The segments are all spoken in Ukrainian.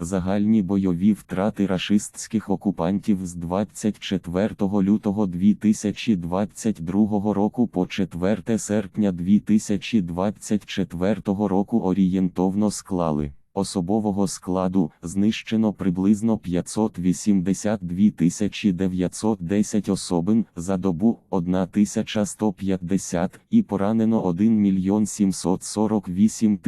Загальні бойові втрати рашистських окупантів з 24 лютого 2022 року по 4 серпня 2024 року орієнтовно склали. Особового складу знищено приблизно 582 910 особин за добу 1150 і поранено 1 мільйон 748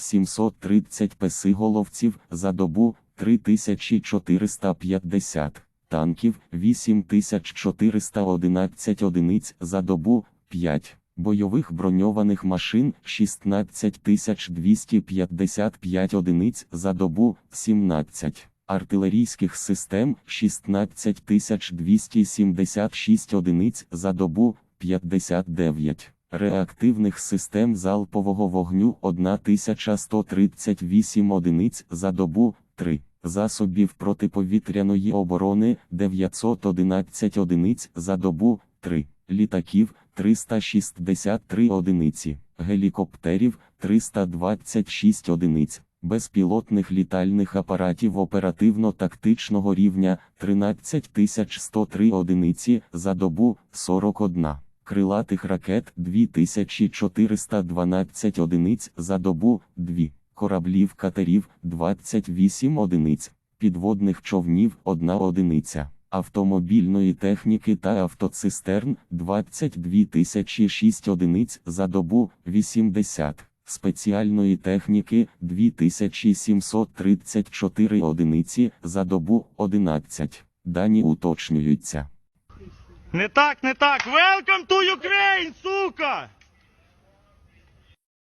730 песиголовців за добу 3450 танків 8411 одиниць за добу 5 бойових броньованих машин 16255 одиниць за добу 17 артилерійських систем 16276 одиниць за добу 59 реактивних систем залпового вогню 1138 одиниць за добу 3 засобів протиповітряної оборони 911 одиниць за добу 3 літаків 363 одиниці, гелікоптерів 326 одиниць, безпілотних літальних апаратів оперативно-тактичного рівня 13103 одиниці за добу 41, крилатих ракет 2412 одиниць за добу 2, кораблів катерів 28 одиниць, підводних човнів 1 одиниця автомобільної техніки та автоцистерн 22 тисячі одиниць за добу 80, спеціальної техніки 2734 одиниці за добу 11. Дані уточнюються. Не так, не так. Сука!